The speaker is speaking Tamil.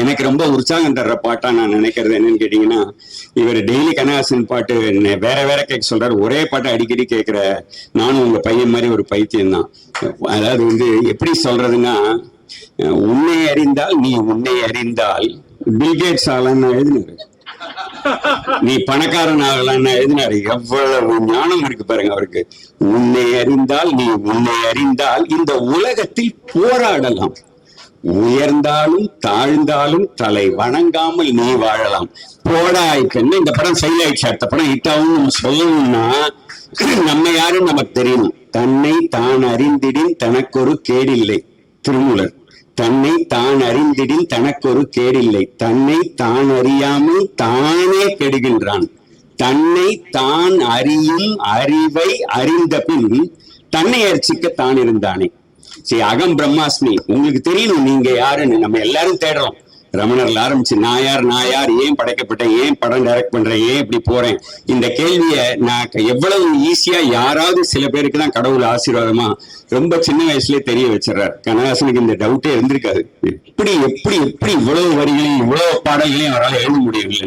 எனக்கு ரொம்ப உற்சாகம் தர்ற பாட்டா நான் நினைக்கிறது என்னன்னு கேட்டீங்கன்னா இவர் டெய்லி கனகாசன் பாட்டு என்ன வேற வேற கேட்க சொல்றாரு. ஒரே பாட்டை அடிக்கடி கேட்கிற நானும் உங்க பையன் மாதிரி ஒரு பைத்தியம் தான் அதாவது வந்து எப்படி சொல்றதுன்னா உன்னை அறிந்தால் நீ உன்னை அறிந்தால் பில்கேட்ஸ் ஆளான்னு எழுதினாரு. நீ பணக்காரன் ஆகலான்னு எழுதினாரு. எவ்வளவு ஞானம் இருக்கு பாருங்க அவருக்கு. உன்னை அறிந்தால் நீ உன்னை அறிந்தால் இந்த உலகத்தில் போராடலாம். உயர்ந்தாலும் தாழ்ந்தாலும் தலை வணங்காமல் நீ வாழலாம். போடாய் கண்ணு இந்த படம் ஃபெயில் ஆயிடுச்சு அடுத்த படம் ஹிட்டாவும் நம்ம சொல்லணும்னா நம்ம யாரும் நமக்கு தெரியணும். தன்னை தான் அறிந்திடின் தனக்கொரு கேடில்லை திருமூலர். தன்னை தான் அறிந்திடின் தனக்கொரு கேடில்லை தன்னை தான் அறியாமல் தானே கெடுகின்றான். தன்னை தான் அறியும் அறிவை அறிந்த பின் தன்னை அர்ச்சிக்க தான் இருந்தானே. சரி அகம் பிரம்மாஸ்மி. உங்களுக்கு தெரியணும் நீங்க யாருன்னு. நம்ம எல்லாரும் தேடுறோம். ரமணர்ல ஆரம்பிச்சு நான் யார் நான் யார் ஏன் படைக்கப்பட்டேன் ஏன் படம் டைரக்ட் பண்றேன் ஏன் இப்படி போறேன்? இந்த கேள்வியை நான் எவ்வளவு ஈஸியா யாராவது சில பேருக்கு தான் கடவுள் ஆசீர்வாதமா ரொம்ப சின்ன வயசுலயே தெரிய வச்சிடறாரு. கனகாசனுக்கு இந்த டவுட்டே இருந்திருக்காது. எப்படி எப்படி எப்படி இவ்வளவு வரிகளையும் இவ்வளவு பாடல்களையும் அவரால் எழுத முடியவில்லை.